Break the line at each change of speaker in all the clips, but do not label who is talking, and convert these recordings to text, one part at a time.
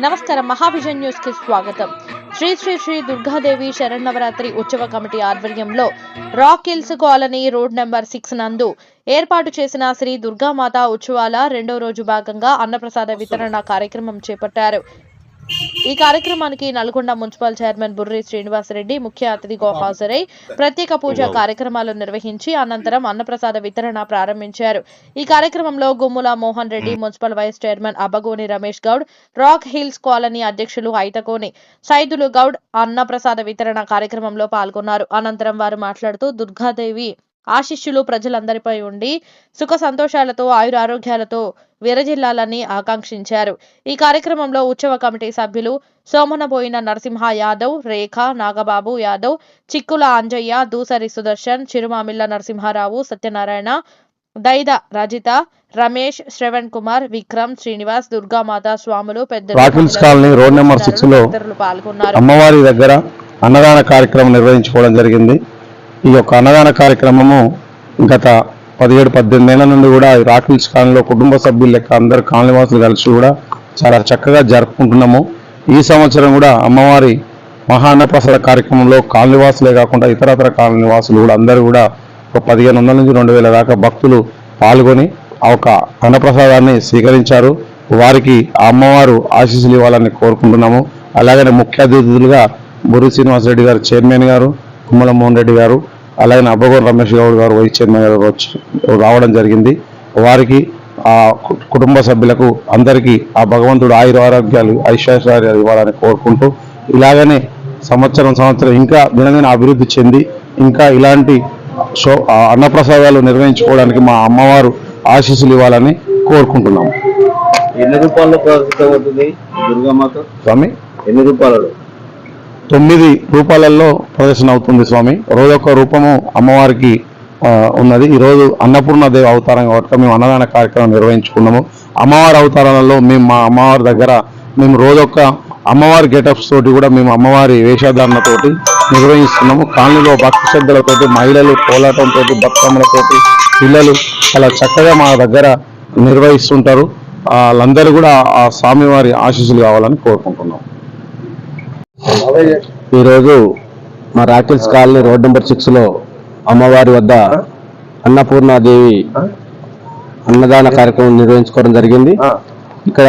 నమస్కారం. మహావిజన్ న్యూస్కి స్వాగతం. శ్రీ శ్రీ శ్రీ దుర్గాదేవి శరన్నవరాత్రి ఉత్సవ కమిటీ ఆధ్వర్యంలో Rock Hills colony road number six నందు ఏర్పాటు చేసిన శ్రీ దుర్గామాత ఉత్సవాల రెండో రోజు భాగంగా అన్నప్రసాద వితరణ కార్యక్రమం చేపట్టారు. ఈ కార్యక్రమానికి నల్గొండ మున్సిపల్ చైర్మన్ బుర్రి శ్రీనివాసరెడ్డి ముఖ్య అతిథిగా హాజరై ప్రత్యేక పూజ కార్యక్రమాలు నిర్వహించి అనంతరం అన్నప్రసాద వితరణ ప్రారంభించారు. ఈ కార్యక్రమంలో Gummula Mohan Reddy municipal vice chairman Abbagoni Ramesh Goud Rock Hills colony అధ్యక్షులు ఐతకోని సైదులు గౌడ్ అన్నప్రసాద వితరణ కార్యక్రమంలో పాల్గొన్నారు. అనంతరం వారు మాట్లాడుతూ దుర్గాదేవి ఆశిష్యులు ప్రజలందరిపై ఉండి సుఖ సంతోషాలతో ఆయురారోగ్యాలతో విరజిల్లాలని ఆకాంక్షించారు. ఈ కార్యక్రమంలో ఉత్సవ కమిటీ సభ్యులు సోమనబోయిన నరసింహ యాదవ్ రేఖ నాగబాబు యాదవ్ చిక్కుల అంజయ్య దూసరి సుదర్శన్ చిరుమామిళ్ళ నరసింహారావు సత్యనారాయణ దైద రజిత రమేష్ శ్రవణ్ కుమార్ విక్రమ్ శ్రీనివాస్ దుర్గామాత స్వాములు పెద్ద
కాలనీ రోడ్ నెంబర్
సిక్స్లో పాల్గొన్నారు.
అమ్మవారి దగ్గర అన్నదాన కార్యక్రమం నిర్వహించుకోవడం జరిగింది. ఈ యొక్క అన్నదాన కార్యక్రమము గత పదిహేడు పద్దెనిమిది ఏళ్ళ నుండి కూడా ఈ రాకిల్స్ కాలనీలో కుటుంబ సభ్యులు లెక్క అందరు కాలనీవాసులు కలిసి కూడా చాలా చక్కగా జరుపుకుంటున్నాము. ఈ సంవత్సరం కూడా అమ్మవారి మహాన్నప్రసాద కార్యక్రమంలో కాలనీవాసులే కాకుండా ఇతరతర కాలనీవాసులు కూడా అందరూ కూడా ఒక పదిహేను వందల నుంచి రెండు వేల దాకా భక్తులు పాల్గొని ఆ ఒక అన్నప్రసాదాన్ని స్వీకరించారు. వారికి ఆ అమ్మవారు ఆశీస్సులు ఇవ్వాలని కోరుకుంటున్నాము. అలాగనే ముఖ్య అతిథులుగా బురు శ్రీనివాసరెడ్డి గారు చైర్మన్ గారు కుమ్మల మోహన్ రెడ్డి గారు అలాగే అబ్బగోరు రమేష్ గౌడ్ గారు వైస్ చైర్మన్ గారు వచ్చి రావడం జరిగింది. వారికి ఆ కుటుంబ సభ్యులకు అందరికీ ఆ భగవంతుడు ఆయుర ఆరోగ్యాలు ఐశ్వర్యాలు ఇవ్వాలని కోరుకుంటూ ఇలాగనే సంవత్సరం సంవత్సరం ఇంకా దినదిన అభివృద్ధి చెంది ఇంకా ఇలాంటి షో అన్నప్రసాదాలు నిర్వహించుకోవడానికి మా అమ్మవారు ఆశీస్సులు ఇవ్వాలని కోరుకుంటున్నాము.
ఎన్ని రూపాయల్లో ప్రస్తుతం అవుతుంది దుర్గామాత
స్వామి?
ఎన్ని రూపాయలలో?
తొమ్మిది రూపాలలో ప్రదర్శన అవుతుంది స్వామి. రోజొక్క రూపము అమ్మవారికి ఉన్నది. ఈరోజు అన్నపూర్ణ దేవి అవతారం కాబట్టి మేము అన్నదాన కార్యక్రమం నిర్వహించుకున్నాము. అమ్మవారి అవతారాలలో మేము మా అమ్మవారి దగ్గర మేము రోజొక్క అమ్మవారి గెటప్స్ తోటి కూడా మేము అమ్మవారి వేషధారణతోటి నిర్వహిస్తున్నాము. కాలనీలో భక్తి శ్రద్ధలతోటి మహిళలు కోలాటంతో భక్తములతోటి పిల్లలు చాలా చక్కగా మా దగ్గర నిర్వహిస్తుంటారు. వాళ్ళందరూ కూడా ఆ స్వామివారి ఆశీస్సులు కావాలని కోరుకుంటున్నాం
ఈరోజు మా రాకిల్స్ కాలనీ రోడ్ నెంబర్ సిక్స్లో అమ్మవారి వద్ద అన్నపూర్ణాదేవి అన్నదాన కార్యక్రమం నిర్వహించుకోవడం జరిగింది. ఇక్కడ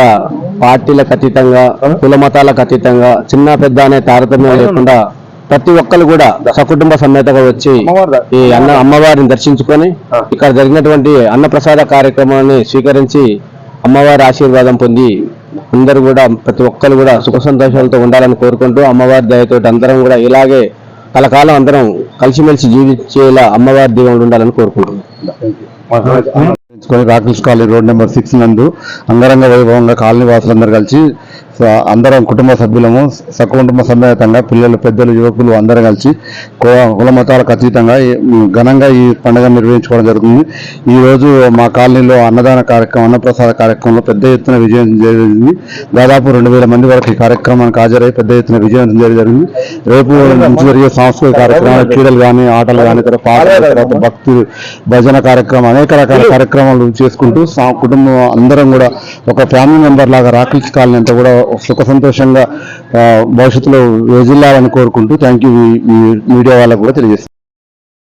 పార్టీలకు అతీతంగా కుల మతాలకు అతీతంగా చిన్న పెద్ద అనే తారతమ్యం లేకుండా ప్రతి ఒక్కరు కూడా సకుటుంబ సమేతగా వచ్చి ఈ అన్న అమ్మవారిని దర్శించుకొని ఇక్కడ జరిగినటువంటి అన్నప్రసాద కార్యక్రమాన్ని స్వీకరించి అమ్మవారి ఆశీర్వాదం పొంది అందరూ కూడా ప్రతి ఒక్కరు కూడా సుఖ సంతోషాలతో ఉండాలని కోరుకుంటూ అమ్మవారి దయతోటి అందరం కూడా ఇలాగే కలకాలం అందరం కలిసిమెలిసి జీవించేలా అమ్మవారి దేవుడు ఉండాలని కోరుకుంటున్నాం.
Rakesh colony road number six నందు అంగరంగ వైభవంగా కాలనీ వాసులందరూ కలిసి అందరం కుటుంబ సభ్యులము సకుటుంబ సమేతంగా పిల్లలు పెద్దలు యువకులు అందరం కలిసి కుల- మతాలకు అతీతంగా ఘనంగా ఈ పండుగ నిర్వహించుకోవడం జరుగుతుంది. ఈ రోజు మా కాలనీలో అన్నదాన కార్యక్రమం అన్నప్రసాద కార్యక్రమంలో పెద్ద ఎత్తున విజయం జరిగింది. దాదాపు రెండు వేల మంది వరకు ఈ కార్యక్రమానికి హాజరై పెద్ద ఎత్తున విజయం జరిగింది. రేపు నుంచి జరిగే సాంస్కృతిక కార్యక్రమాలు క్రీడలు కానీ ఆటలు కానీ తర్వాత భక్తి భజన కార్యక్రమం అనేక రకాల కార్యక్రమాలు చేసుకుంటూ కుటుంబం అందరం కూడా ఒక ఫ్యామిలీ మెంబర్ లాగా రాకిల్స్ కాలనీ అంతా కూడా సుఖ సంతోషంగా ఆ, భవిష్యత్తులో వెజిల్లాలని కోరుకుంటూ థ్యాంక్ యూ మీడియా వాళ్ళకు కూడా తెలియజేస్తాను